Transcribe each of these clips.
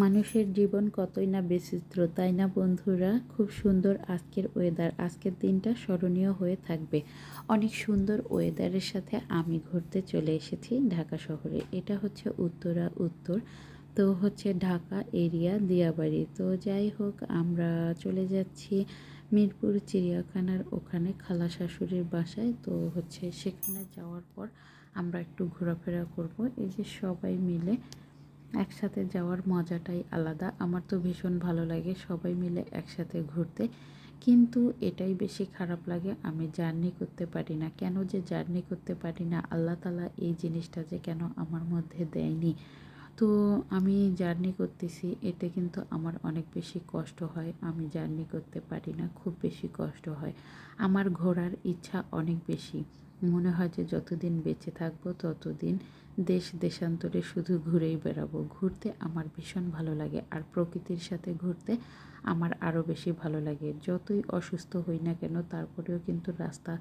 মানুষের জীবন কতই না বিচিত্র, তাই না বন্ধুরা? খুব সুন্দর আজকের ওয়েদার আজকের দিনটা স্মরণীয় হয়ে থাকবে। অনেক সুন্দর ওয়েদারের সাথে আমি ঘুরতে চলে এসেছি ঢাকা শহরে। এটা হচ্ছে উত্তরা উত্তর, তো হচ্ছে ঢাকা এরিয়া দিয়াবাড়ি। তো যাই হোক, আমরা চলে যাচ্ছি মিরপুর চিড়িয়াখানার ওখানে খালা শাশুড়ির বাসায়। তো হচ্ছে সেখানে যাওয়ার পর আমরা একটু ঘোরাফেরা করব। এই যে সবাই মিলে একসাথে যাওয়ার মজাটাই আলাদা। আমার তো ভীষণ ভালো লাগে সবাই মিলে একসাথে ঘুরতে। কিন্তু এটাই বেশি খারাপ লাগে, আমি জার্নি করতে পারি না। কেন যে জার্নি করতে পারি না? আল্লাহ তালা এই জিনিসটা যে কেন আমার মধ্যে দেয়নি? তো আমি জার্নি করতেছি, এতে কিন্তু আমার অনেক বেশি কষ্ট হয়। আমি জার্নি করতে পারি না, খুব বেশি কষ্ট হয়। আমার ঘোরার ইচ্ছা অনেক বেশি। মনে হয় যে যতদিন বেঁচে থাকব, ততদিন দেশ দেশান্তরে শুধু ঘুরেই বেড়াবো। ঘুরতে আমার ভীষণ ভালো লাগে আর প্রকৃতির সাথে ঘুরতে আমার আরও বেশি ভালো লাগে। যতই অসুস্থ হই না কেন, তারপরেও কিন্তু রাস্তা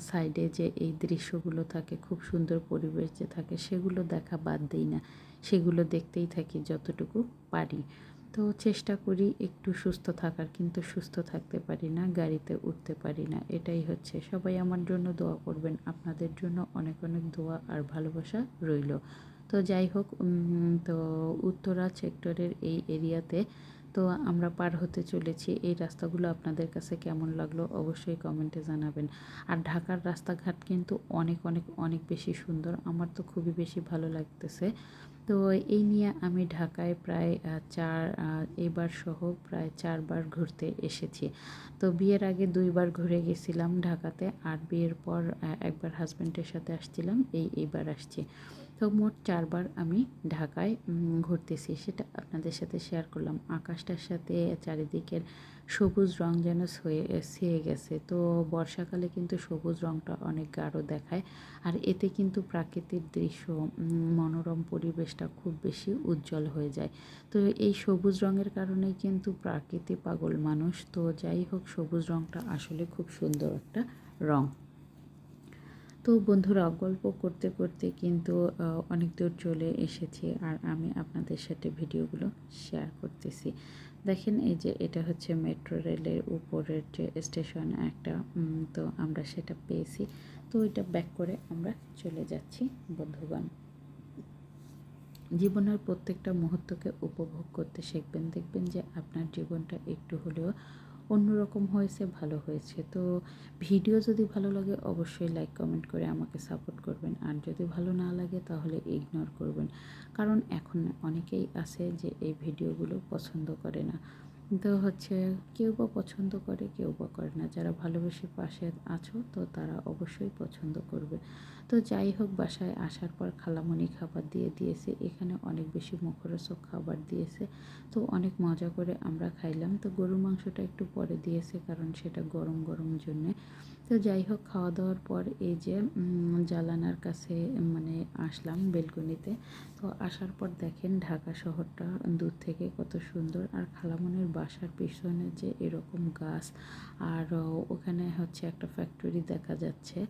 সাইডে যে এই দৃশ্যগুলো থাকে, খুব সুন্দর পরিবেশ যে থাকে, সেগুলো দেখা বাদ দিই না। সেগুলো দেখতেই থাকি যতটুকু পারি। তো চেষ্টা করি একটু সুস্থ থাকার, কিন্তু সুস্থ থাকতে পারি না, গাড়িতে উঠতে পারি না, এটাই হচ্ছে। সবাই আমার জন্য দোয়া করবেন, আপনাদের জন্য অনেক অনেক দোয়া আর ভালোবাসা রইল। তো যাই হোক তো উত্তরা সেক্টরের এই এরিয়াতে তো আমরা পার হতে চলেছি। এই রাস্তাগুলো আপনাদের কাছে কেমন লাগল অবশ্যই কমেন্টে জানাবেন। আর ঢাকার রাস্তাঘাট কিন্তু অনেক অনেক অনেক বেশি সুন্দর। আমার তো খুবই বেশি ভালো লাগতেছে। তো এই নিয়ে আমি ঢাকায় প্রায় চার এবার সহ প্রায় চারবার ঘুরতে এসেছি। তো বিয়ের আগে দুইবার ঘুরে গেছিলাম ঢাকাতে আর বিয়ের পর একবার হাজব্যান্ডের সাথে আসছিলাম। এই এইবার আসছি। তো মোট চারবার আমি ঢাকায় ঘুরতেছি। সেটা আপনাদের সাথে শেয়ার করলাম। আকাশটার সাথে চারিদিকের সবুজ রং যেন ছয়ে গেছে। তো বর্ষাকালে কিন্তু সবুজ রংটা অনেক গাঢ় দেখায়। আর এতে কিন্তু প্রাকৃতিক দৃশ্য মনোরম পরিবেশটা খুব বেশি উজ্জ্বল হয়ে যায়। তো এই সবুজ রঙের কারণেই কিন্তু প্রাকৃতিক পাগল মানুষ। তো যাই হোক, সবুজ রংটা আসলে খুব সুন্দর একটা রং। তো বন্ধুরা, গল্প করতে করতে কিন্তু অনেক দূর চলে এসেছি আর আমি আপনাদের সাথে ভিডিওগুলো শেয়ার করতেছি। দেখেন এই যে এটা হচ্ছে মেট্রো রেলের উপরের যে স্টেশন একটা তো আমরা সেটা পেয়েছি। তো ওইটা ব্যাক করে আমরা চলে যাচ্ছি, বন্ধুগণ। জীবনের প্রত্যেকটা মুহূর্তকে উপভোগ করতে শিখবেন। দেখবেন যে আপনার জীবনটা একটু হলেও অন্যরকম হয়েছে, ভালো হয়েছে। তো ভিডিও যদি ভালো লাগে, অবশ্যই লাইক কমেন্ট করে আমাকে সাপোর্ট করবেন। আর যদি ভালো না লাগে, তাহলে ইগনোর করবেন। কারণ এখন অনেকেই আছে যে এই ভিডিওগুলো পছন্দ করে না। তো হচ্ছে কেউ বা পছন্দ করে, কেউ বা করে না। যারা ভালোবেসে পাশে আছো, তো তারা অবশ্যই পছন্দ করবে। তো যাই হোক, বাসায় আসার পর খালামণি খাবার দিয়ে দিয়েছে। এখানে অনেক বেশি মুখরোচক খাবার দিয়েছে। তো অনেক মজা করে আমরা খাইলাম। তো গরুর মাংসটা একটু পরে দিয়েছে কারণ সেটা গরম গরম জন্যে। তো যাই হোক খাওয়া দাওয়ার পর এই যে জালানার কাছে মানে আসলাম বেলকনিতে। তো আসার পর দেখেন ঢাকা শহরটা দূর থেকে কত সুন্দর। আর খালামনের বাসার পিছনে যে এরকম গাছ, আর ওখানে হচ্ছে একটা ফ্যাক্টরি দেখা যাচ্ছে।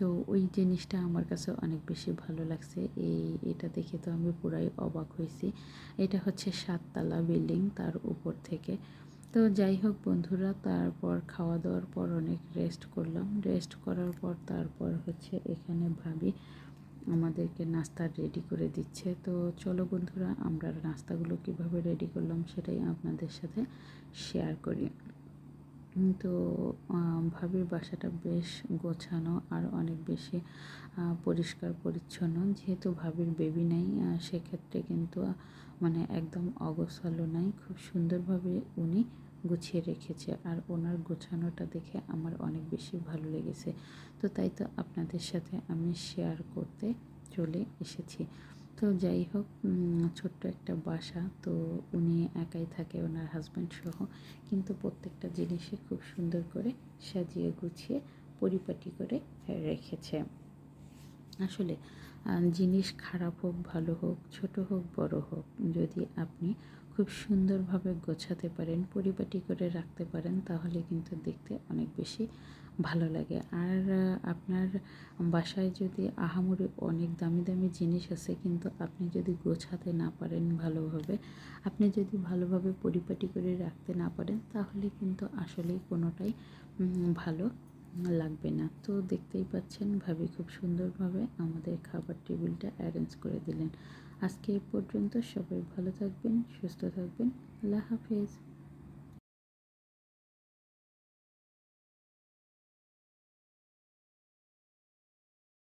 তো ওই জিনিসটা আমার কাছে অনেক বেশি ভালো লাগছে। এই, এটা দেখে তো আমি পুরাই অবাক হয়েছি। এটা হচ্ছে সাততলা বিল্ডিং তার উপর থেকে। তো যাই হোক বন্ধুরা, তারপর খাওয়া দাওয়ার পর অনেক রেস্ট করলাম। রেস্ট করার পর তারপর হচ্ছে এখানে ভাবি আমাদেরকে নাস্তা রেডি করে দিচ্ছে। তো চলো বন্ধুরা, আমরা নাস্তাগুলো কীভাবে রেডি করলাম সেটাই আপনাদের সাথে শেয়ার করি। তো ভাবির বাসাটা বেশ গোছানো আর অনেক বেশি পরিষ্কার পরিচ্ছন্ন। যেহেতু ভাবির বেবি নেই সেক্ষেত্রে কিন্তু মানে একদম অগোছালো নাই। খুব সুন্দরভাবে উনি গুছিয়ে রেখেছে আর ওনার গোছানোটা দেখে আমার অনেক বেশি ভালো লেগেছে। তো তাই তো আপনাদের সাথে আমি শেয়ার করতে চলে এসেছি। তো যাই হোক ছোট্ট একটা বাসা, তো উনি একাই থাকে ওনার হাজব্যান্ড সহ। কিন্তু প্রত্যেকটা জিনিসই খুব সুন্দর করে সাজিয়ে গুছিয়ে পরিপাটি করে রেখেছে। আসলে জিনিস খারাপ হোক, ভালো হোক, ছোট হোক, বড় হোক, যদি আপনি খুব সুন্দরভাবে গোছাতে পারেন, পরিপাটি করে রাখতে পারেন, তাহলে কিন্তু দেখতে অনেক বেশি ভালো লাগে। আর আপনার বাসায় যদি আহামরি অনেক দামি দামি জিনিস আছে, কিন্তু আপনি যদি গোছাতে না পারেন ভালোভাবে, আপনি যদি ভালোভাবে পরিপাটি করে রাখতে না পারেন, তাহলে কিন্তু আসলেই কোনোটাই ভালো লাগবে না। তো দেখতেই পাচ্ছেন, ভাবি খুব সুন্দরভাবে আমাদের খাবার টেবিলটা অ্যারেঞ্জ করে দিলেন। আজকে এই পর্যন্ত সবাই ভালো থাকবেন, সুস্থ থাকবেন। আল্লাহ হাফেজ।